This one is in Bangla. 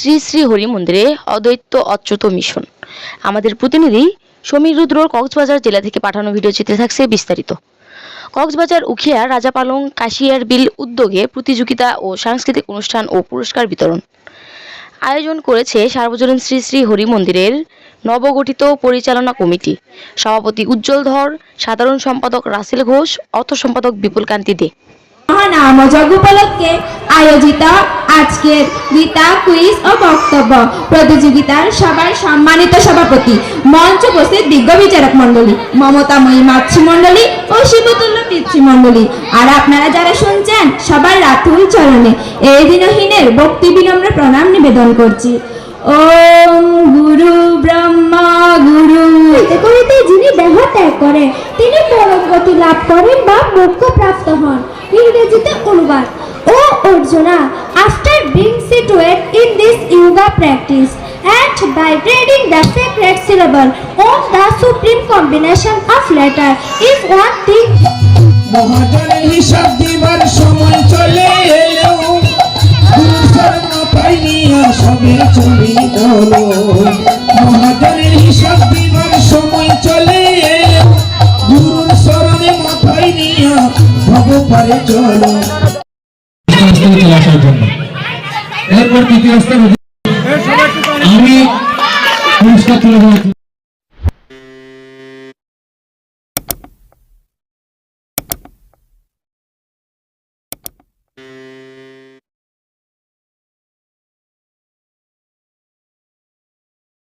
শ্রী শ্রী হরি মন্দিরে অদ্বৈত অচ্যুত মিশন। আমাদের প্রতিনিধি সমীর রুদ্রর কক্সবাজার জেলা থেকে পাঠানো ভিডিও চিত্রে থাকছে বিস্তারিত। কক্সবাজার, উখিয়া, রাজাপালং, কাশিয়ার বিল উদ্যোগে প্রতিযোগিতা ও সাংস্কৃতিক অনুষ্ঠান ও পুরস্কার বিতরণ। আয়োজন করেছে সার্বজনীন শ্রী শ্রী হরি মন্দিরের নবগঠিত পরিচালনা কমিটি। সভাপতি উজ্জ্বল ধর, সাধারণ সম্পাদক রাসেল ঘোষ, অর্থ সম্পাদক বিপুল কান্তি দে আজকের গীতা কুইজ ও বক্তব্য। প্রতিযোগিতার সবার সম্মানিত সভাপতি, মঞ্চ উপস্থিত দিগ্গ বিচারক মণ্ডলী, মমতাময়ী মাতৃমণ্ডলী ও শিবতুল্য পিতৃমণ্ডলী আর আপনারা যারা শুনছেন, সবার রাতুল চরণে, এই দিনহীনের ভক্তি বিনম্র প্রণাম নিবেদন করছি। ওম গুরু ব্রহ্মা গুরু। করিতে যিনি দেহ ত্যাগ করে তিনি পরম গতি লাভ করেন বা মোক্ষ প্রাপ্ত হন। ইংরেজিতে অনুবাদ, ও Arjuna practice and by reading the sacred syllable or the supreme combination of letter if one thing. মহাজনের হিসাব দিবার সময় চলে এলো। গুরুর শরণ পাইনি আর সবে চলে গেল। মহাজনের হিসাব দিবার সময় চলে এলো। গুরুর শরণে মাথায় নিয়া ভব পারে চলো। এরপর তৃতীয় স্থানে आगे पुरस्कार चला जाए